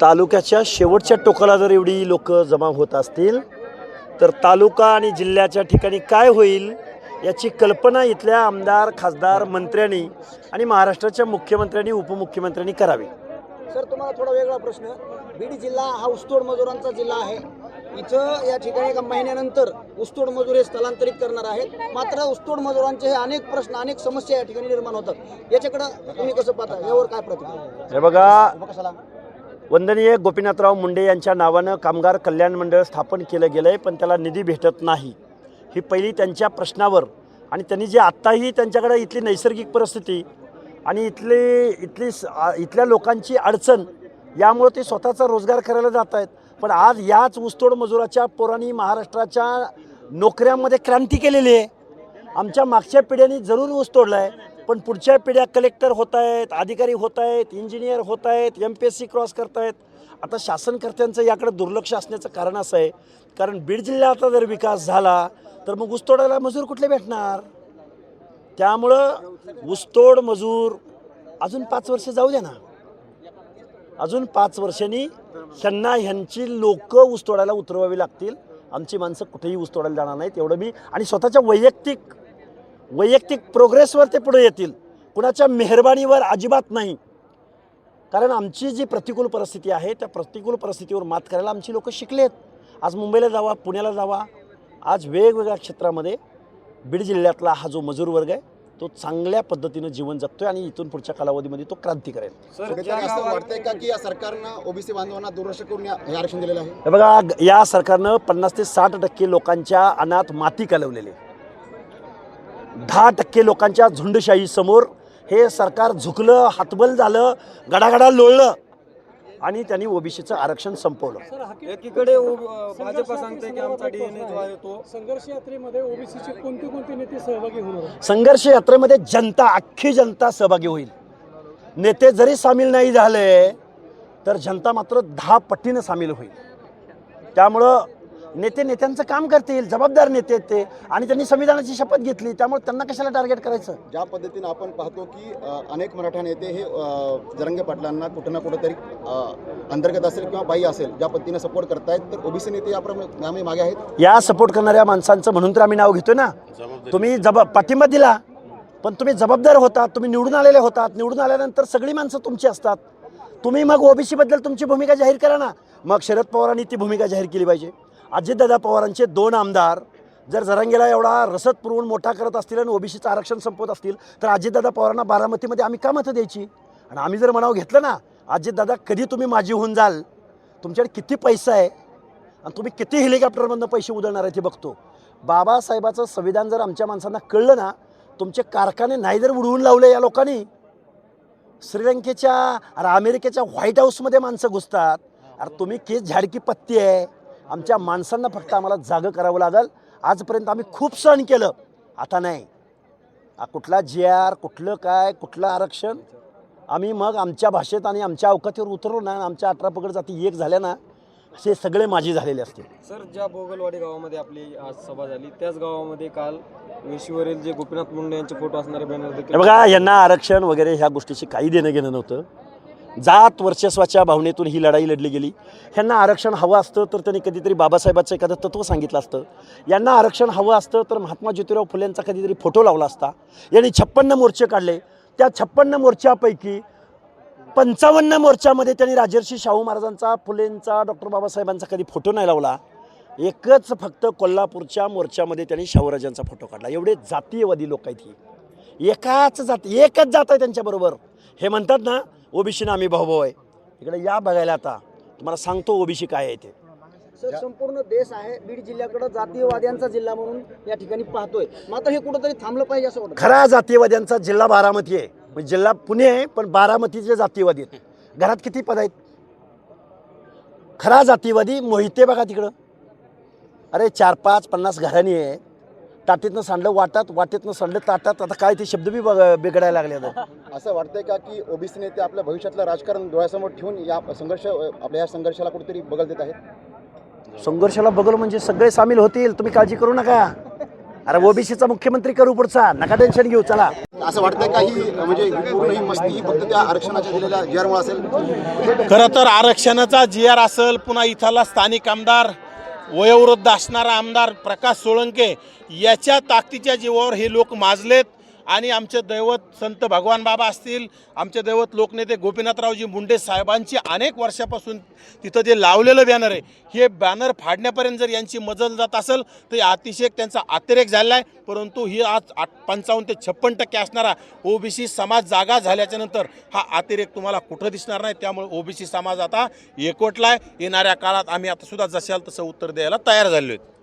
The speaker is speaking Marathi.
तालुक्याच्या शेवटच्या टोकाला जर एवढी लोक जमा होत असतील तर तालुका आणि जिल्ह्याच्या ठिकाणी काय होईल याची कल्पना इथल्या आमदार खासदार मंत्र्यांनी आणि महाराष्ट्राच्या मुख्यमंत्र्यांनी उपमुख्यमंत्र्यांनी करावी. सर तुम्हाला थोडा वेगळा प्रश्न. बीड जिल्हा हा ऊसतोड मजुरांचा जिल्हा आहे. इथं या ठिकाणी एका महिन्यानंतर ऊसतोड मजूर हे स्थलांतरित करणार आहेत. मात्र ऊसतोड मजुरांचे हे अनेक प्रश्न अनेक समस्या या ठिकाणी निर्माण होतात. याच्याकडं तुम्ही कसं पाहता? यावर काय प्रतिक्रिया हे बघा वंदनीय गोपीनाथराव मुंडे यांच्या नावानं कामगार कल्याण मंडळ स्थापन केलं गेलं आहे पण त्याला निधी भेटत नाही. ही पहिली त्यांच्या प्रश्नावर. आणि त्यांनी जे आत्ताही त्यांच्याकडे इथली नैसर्गिक परिस्थिती आणि इथली इथली इथल्या लोकांची अडचण यामुळे ते स्वतःचा रोजगार करायला जात आहेत पण आज याच ऊसतोड मजुराच्या पोरांनी महाराष्ट्राच्या नोकऱ्यांमध्ये क्रांती केलेली आहे. आमच्या मागच्या पिढ्यांनी जरूर ऊस तोडला आहे पण पुढच्या पिढ्या कलेक्टर होत आहेत अधिकारी होत आहेत इंजिनियर होत आहेत M P S C cross करत आहेत आता शासनकर्त्यांचं याकडे दुर्लक्ष असण्याचं कारण असं आहे. कारण बीड जिल्ह्याचा जर विकास झाला तर मग ऊस तोडायला मजूर कुठले भेटणार? त्यामुळं ऊसतोड मजूर अजून पाच वर्ष जाऊ द्या ना. अजून पाच वर्षांनी ह्यांना ह्यांची लोक ऊसतोडायला उतरवावी लागतील. आमची माणसं कुठेही ऊसतोडायला जाणार नाहीत एवढं मी आणि स्वतःच्या वैयक्तिक वैयक्तिक प्रोग्रेसवर ते पुढे येतील. कुणाच्या मेहरबानीवर अजिबात नाही. कारण आमची जी प्रतिकूल परिस्थिती आहे त्या प्रतिकूल परिस्थितीवर मात करायला आमची लोक शिकलेत. आज मुंबईला जावा पुण्याला जावा. आज वेगवेगळ्या क्षेत्रामध्ये बीड जिल्ह्यातला हा जो मजूर वर्ग आहे तो चांगल्या पद्धतीनं जीवन जगतोय आणि इथून पुढच्या कालावधीमध्ये तो क्रांती करेल कुठेतरी असं वाटतंय का की या सरकारनं ओबीसी बांधवांना दुर्लक्ष करून या- हे आरक्षण दिलेलं आहे? हे बघा ग- या सरकारनं पन्नास ते साठ टक्के लोकांच्या अनाथ माती कालवलेली दहा टक्के लोकांच्या झुंडशाही समोर हे सरकार झुकलं हातबल झालं गडागडा लोळलं. आणि त्यांनी ओबीसीचं आरक्षण संपवलं. एकीकडे ओ- भाजप सांगते की आमचा डीएनए जो आहे तो संघर्ष यात्रेमध्ये ओबीसीचे कोणते कोणते नेते सहभागी होणार? संघर्ष यात्रेमध्ये जनता अख्खी जनता सहभागी होईल. नेते जरी सामील नाही झाले तर जनता मात्र दहा पटीनं सामील होईल. त्यामुळं नेते नेत्यांचं काम करतील जबाबदार नेते आहेत ते. आणि त्यांनी संविधानाची शपथ घेतली त्यामुळे त्यांना कशाला टार्गेट करायचं? ज्या पद्धतीनं आपण पाहतो की अ, अनेक मराठा नेते हे अ, जरंगे पाटलांना कुठं ना कुठंतरी अ, अंतर्गत असेल किंवा बाई असेल ज्या पद्धतीनं सपोर्ट करतायत तर ओबीसी नेते याप्रमाणे मागे आहेत. या सपोर्ट करणाऱ्या माणसांचं म्हणून तर आम्ही नाव घेतोय ना. तुम्ही जबा पाठिंबा दिला पण तुम्ही जबाबदार होतात तुम्ही निवडून आलेले होतात. निवडून आल्यानंतर सगळी माणसं तुमची असतात. तुम्ही मग ओबीसी बद्दल तुमची भूमिका जाहीर करा ना. मग शरद पवारांनी ती भूमिका जाहीर केली पाहिजे. अजितदादा पवारांचे दोन आमदार जर जरांगेला एवढा रसद पुरवून मोठा करत असतील आणि ओबीसीचं आरक्षण संपवत असतील तर अजितदादा पवारांना बारामतीमध्ये आम्ही का मतं द्यायची? आणि आम्ही जर म्हणावं घेतलं ना अजितदादा कधी तुम्ही माझी होऊन जाल? तुमच्याकडे किती पैसा आहे? आणि तुम्ही किती हेलिकॉप्टरमधनं पैसे उधळणार आहे ते बघतो. बाबासाहेबाचं संविधान जर आमच्या माणसांना कळलं ना तुमचे कारखाने नाही जर उडवून लावले या लोकांनी श्रीलंकेच्या अरे अमेरिकेच्या व्हाईट हाऊसमध्ये माणसं घुसतात. अरे तुम्ही केस झाडकी पत्ती आहे. आमच्या माणसांना फक्त आम्हाला जागं करावं लागेल. आजपर्यंत आम्ही खूप सहन केलं. आता नाही. आ, कुठला जी आर कुठलं काय कुठलं आरक्षण आम्ही मग आमच्या भाषेत आणि आमच्या अवकातीवर उतरलो ना आमच्या अठरा पगड जाती एक झाल्या ना असे सगळे माझी झालेले असतील. सर ज्या बोगलवाडी गावामध्ये आपली आज सभा झाली त्याच गावामध्ये काल वेशीवरील जे गोपीनाथ मुंडे यांचे फोटो असणारे बॅनर बघा यांना आरक्षण वगैरे ह्या गोष्टीशी काही देणं घेणं नव्हतं. जात वर्चस्वाच्या भावनेतून ही लढाई लढली गेली. ह्यांना आरक्षण हवं असतं तर त्यांनी कधीतरी बाबासाहेबाचं एखादं तत्त्व सांगितलं असतं. यांना आरक्षण हवं असतं तर महात्मा ज्योतिराव फुलेंचा कधीतरी फोटो लावला असता. यांनी छप्पन्न मोर्चे काढले. त्या छप्पन्न मोर्चापैकी पंचावन्न मोर्चामध्ये त्यांनी राजर्षी शाहू महाराजांचा फुलेंचा डॉक्टर बाबासाहेबांचा कधी फोटो नाही लावला. एकच फक्त कोल्हापूरच्या मोर्चामध्ये त्यांनी शाहूराजांचा फोटो काढला. एवढे जातीयवादी लोक आहेत ही. एकाच जाती एकच जात आहे त्यांच्याबरोबर. हे म्हणतात ना ओबीसीनं आम्ही भाऊ आहे. इकडे या बघायला आता. तुम्हाला सांगतो ओबीसी काय आहे ते. सर संपूर्ण देश आहे बीड जिल्ह्याकडे जातीयवाद्यांचा जिल्हा म्हणून या ठिकाणी पाहतोय. मात्र हे कुठंतरी थांबलं पाहिजे असं वाटतं? खरा जातीयवाद्यांचा जिल्हा बारामती आहे. म्हणजे जिल्हा पुणे आहे पण बारामतीचे जातीयवादी आहेत. घरात किती पद आहेत? खरा जातीयवादी मोहिते बघा तिकडं. अरे चार पाच पन्नास घराणी आहे. ताटीतनं सांडलं वाटात वाटेतनं सांडलं ताटात आता काय ते शब्द बी बघ बिघडायला लागले आता. असं वाटतंय का की ओबीसी नेते आपल्या भविष्यातलं राजकारण डोळ्यासमोर ठेवून या संघर्ष आपल्या या संघर्षाला कुठेतरी बगल देत आहेत? संघर्षाला बघलं म्हणजे सगळे सामील होतील. तुम्ही काळजी करू नका. अरे ओबीसीचा मुख्यमंत्री करू पुढचा. नका टेन्शन घेऊ. चला. असं वाटतंय का ही म्हणजे पूर्ण ही मस्ती ही फक्त त्या आरक्षणाच्या दिलेल्या जी आरमुळे असेल? खरं तर आरक्षणाचा जी आर असेल पुन्हा इथला स्थानिक आमदार वयोवृद्ध असणारा आमदार प्रकाश सोळंके याच्या ताकदीच्या जीवावर हे लोक माजलेत. आणि आमचे दैवत संत भगवान बाबा असतील आमचे दैवत लोकनेते गोपीनाथरावजी मुंडे साहेबांची अनेक वर्षापासून तिथं जे लावलेलं बॅनर आहे हे बॅनर फाडण्यापर्यंत जर यांची मजल जात असेल तर अतिशय त्यांचा अतिरेक झालेला आहे. परंतु ही आज आठ पंचावन्न ते छप्पन टक्के असणारा ओबीसी समाज जागा झाल्याच्यानंतर हा अतिरेक तुम्हाला कुठं दिसणार नाही. त्यामुळे ओबीसी समाज आता एकवटला आहे. येणाऱ्या काळात आम्ही आता सुद्धा जशाल तसं उत्तर द्यायला तयार झालेलो आहेत